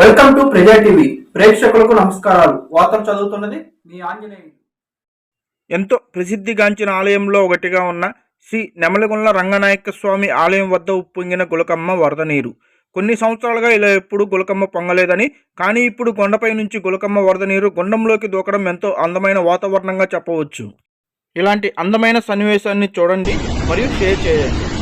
Welcome to ప్రజా TV. ప్రేక్షకులకు నమస్కారాలు. వార్తలు చదువుతున్నది మీ ఆంజనేయులు. ఎంతో ప్రసిద్ధిగాంచిన ఆలయంలో ఒకటిగా ఉన్న శ్రీ నెమలిగొండ్ల రంగనాయక స్వామి ఆలయం వద్ద ఉప్పొంగిన గులకమ్మ వరద నీరు. కొన్ని సంవత్సరాలుగా ఇలా ఎప్పుడు గులకమ్మ పొంగలేదని కానీ ఇప్పుడు కొండపై నుంచి గులకమ్మ వరద నీరు గుండంలోకి దూకడం ఎంతో అందమైన వాతావరణంగా చెప్పవచ్చు. ఇలాంటి అందమైన సన్నివేశాన్ని చూడండి మరియు షేర్ చేయండి.